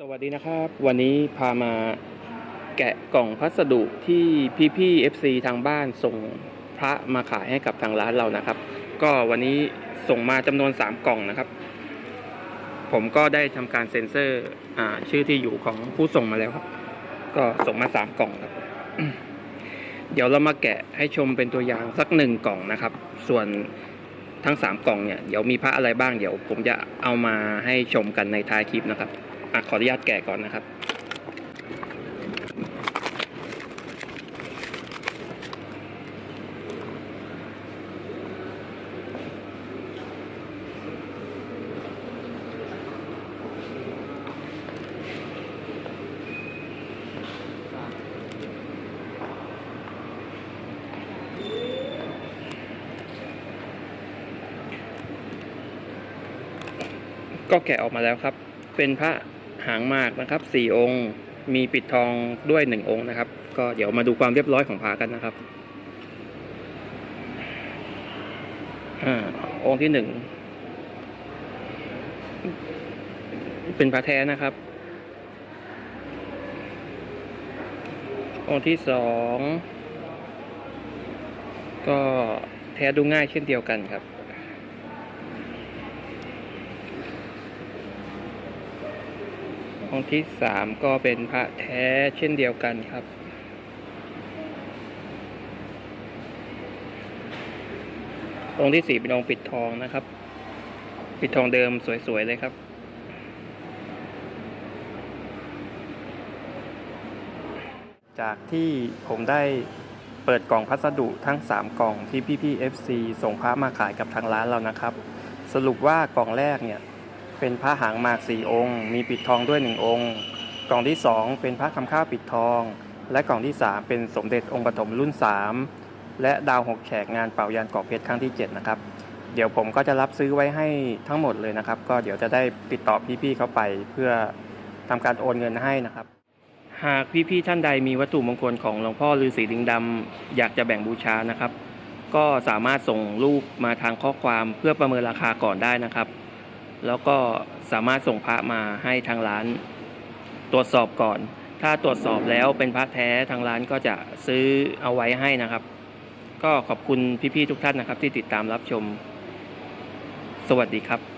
สวัสดีนะครับ วันนี้พามาแกะกล่องพัสดุที่พี่ๆ FC ทางบ้านส่งพระมาขายให้กับทางร้านเรานะครับ ก็วันนี้ส่งมาจำนวน 3 กล่องนะครับ ผมก็ได้ทำการเซ็นเซอร์อ่าชื่อที่อยู่ของผู้ส่งมาแล้วครับ ก็ส่งมา 3 กล่องครับ เดี๋ยวเรามาแกะให้ชมเป็นตัวอย่างสักหนึ่งกล่องนะครับ ส่วนทั้ง 3 กล่องเนี่ยเดี๋ยวมีพระอะไรบ้างเดี๋ยว ผมจะเอามาให้ชมกันในท้ายคลิปนะครับ อะขออนุญาตแกะก่อนนะครับก็แกะออกมาแล้วครับ เป็นพระ หางมากนะครับสี่องค์ มีปิดทองด้วยหนึ่งองค์นะครับ ก็เดี๋ยวมาดูความเรียบร้อยของพระกันนะครับอองค์ที่หนึ่งเป็นพระแท้นะครับ องค์ที่สองก็แท้ดูง่ายเช่นเดียวกันครับ องค์ที่สามก็เป็นพระแท้เช่นเดียวกันครับองค์ที่สี่เป็นองค์ปิดทองนะครับ ปิดทองเดิมสวยๆเลยครับจากที่ผมได้เปิดกล่องพัสดุทั้ง 3 กล่องที่พี่ๆ FC ส่งพระมาขายกับทางร้านเรานะครับ สรุปว่ากล่องแรกเนี่ย เป็นพระหางหมากสี่องค์ มีปิดทองด้วยหนึ่งองค์ กล่องที่สองเป็นพระคำข้าวปิดทอง และกล่องที่สามเป็นสมเด็จองค์ปฐมรุ่นสามและดาวหกแฉกงานเป่ายันกอกเพชรครั้งที่เจ็ดนะครับเดี๋ยวผมก็จะรับซื้อไว้ให้ทั้งหมดเลยนะครับ ก็เดี๋ยวจะได้ติดต่อพี่ๆเขาไปเพื่อทำการโอนเงินให้นะครับ หากพี่ๆท่านใดมีวัตถุมงคลของหลวงพ่อฤาษีลิงดำอยากจะแบ่งบูชานะครับ ก็สามารถส่งรูปมาทางข้อความเพื่อประเมินราคาก่อนได้นะครับ แล้วก็สามารถส่งพระมาให้ทางร้าน ตรวจสอบก่อน ถ้าตรวจสอบแล้วเป็นพระแท้ทางร้านก็จะซื้อเอาไว้ให้นะครับ ก็ขอบคุณพี่ๆทุกท่านนะครับ ที่ติดตามรับชม สวัสดีครับ